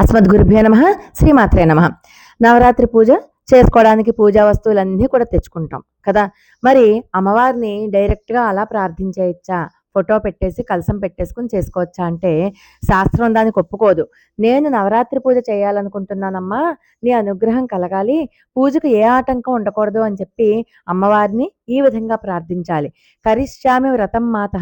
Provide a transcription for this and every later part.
అస్మద్గురుభ్యో నమ శ్రీమాత్రే నమ. నవరాత్రి పూజ చేసుకోవడానికి పూజా వస్తువులన్నీ కూడా తెచ్చుకుంటాం కదా? మరి అమ్మవారిని డైరెక్ట్గా అలా ప్రార్థించేయచ్చా? ఫోటో పెట్టేసి కలసం పెట్టేసుకుని చేసుకోవచ్చా? అంటే శాస్త్రం దానికి ఒప్పుకోదు. నేను నవరాత్రి పూజ చేయాలనుకుంటున్నానమ్మా నీ అనుగ్రహం కలగాలి పూజకు ఏ ఆటంకం ఉండకూడదు అని చెప్పి అమ్మవారిని ఈ విధంగా ప్రార్థించాలి. కరిష్యామి వ్రతం మాత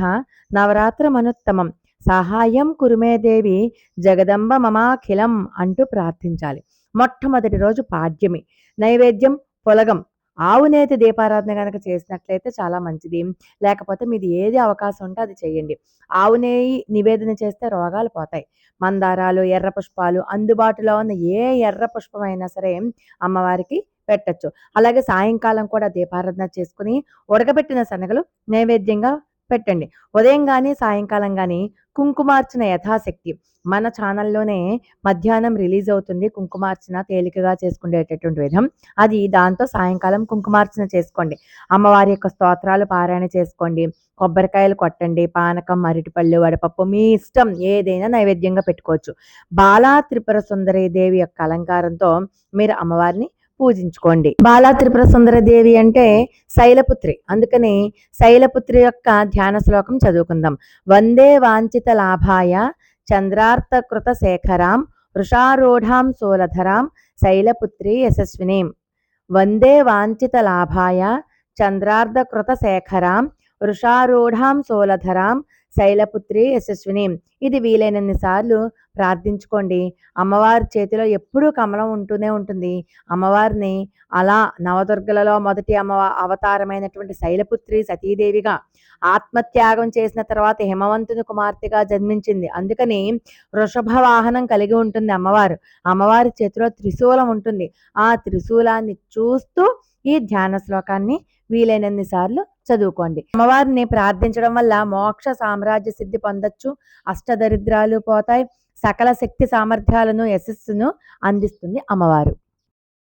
నవరాత్రమనుత్తమం సహాయం కురుమేదేవి జగదంబ మమాఖిలం అంటూ ప్రార్థించాలి. మొట్టమొదటి రోజు పాడ్యమి. నైవేద్యం పొలగం. ఆవు నేతి దీపారాధన కనుక చేసినట్లయితే చాలా మంచిది. లేకపోతే మీది ఏది అవకాశం ఉంటే అది చేయండి. ఆవు నెయ్యి నివేదన చేస్తే రోగాలు పోతాయి. మందారాలు ఎర్ర పుష్పాలు అందుబాటులో ఉన్న ఏ ఎర్ర పుష్పమైనా సరే అమ్మవారికి పెట్టచ్చు. అలాగే సాయంకాలం కూడా దీపారాధన చేసుకుని ఉడకబెట్టిన శనగలు నైవేద్యంగా పెట్టండి. ఉదయం కానీ సాయంకాలం కానీ కుంకుమార్చన యథాశక్తి. మన ఛానల్లోనే మధ్యాహ్నం రిలీజ్ అవుతుంది కుంకుమార్చన తేలికగా చేసుకునేటటువంటి విధం. అది దాంతో సాయంకాలం కుంకుమార్చన చేసుకోండి. అమ్మవారి యొక్క స్తోత్రాలు పారాయణ చేసుకోండి. కొబ్బరికాయలు కొట్టండి. పానకం అరటిపళ్ళు వడపప్పు మీ ఇష్టం ఏదైనా నైవేద్యంగా పెట్టుకోవచ్చు. బాలా త్రిపుర సుందరి దేవి యొక్క అలంకారంతో మీరు అమ్మవారిని పూజించుకోండి. బాలా త్రిపుర సుందర దేవి అంటే శైలపుత్రి. అందుకని శైలపుత్రి యొక్క ధ్యాన శ్లోకం చదువుకుందాం. వందే వాంఛిత లాభాయ చంద్రార్థకృత శేఖరాం వృషారూఢాం సోలధరాం శైలపుత్రి యశస్వినీం. వందే వాంఛిత లాభాయ చంద్రార్ధకృత శేఖరాం వృషారూఢాం సోలధరాం శైలపుత్రి యశస్విని. ఇది వీలైనన్ని సార్లు ప్రార్థించుకోండి. అమ్మవారి చేతిలో ఎప్పుడూ కమలం ఉంటూనే ఉంటుంది. అమ్మవారిని అలా నవదుర్గలలో మొదటి అమ్మ అవతారమైనటువంటి శైలపుత్రి సతీదేవిగా ఆత్మత్యాగం చేసిన తర్వాత హిమవంతుని కుమార్తెగా జన్మించింది. అందుకని వృషభ వాహనం కలిగి ఉంటుంది అమ్మవారు. అమ్మవారి చేతిలో త్రిశూలం ఉంటుంది. ఆ త్రిశూలాన్ని చూస్తూ ఈ ధ్యాన శ్లోకాన్ని వీలైనన్ని సార్లు చదువుకోండి. అమ్మవారిని ప్రార్థించడం వల్ల మోక్ష సామ్రాజ్య సిద్ధి పొందొచ్చు. అష్టదరిద్రాలు పోతాయి. సకల శక్తి సామర్థ్యాలను యశస్సును అందిస్తుంది అమ్మవారు.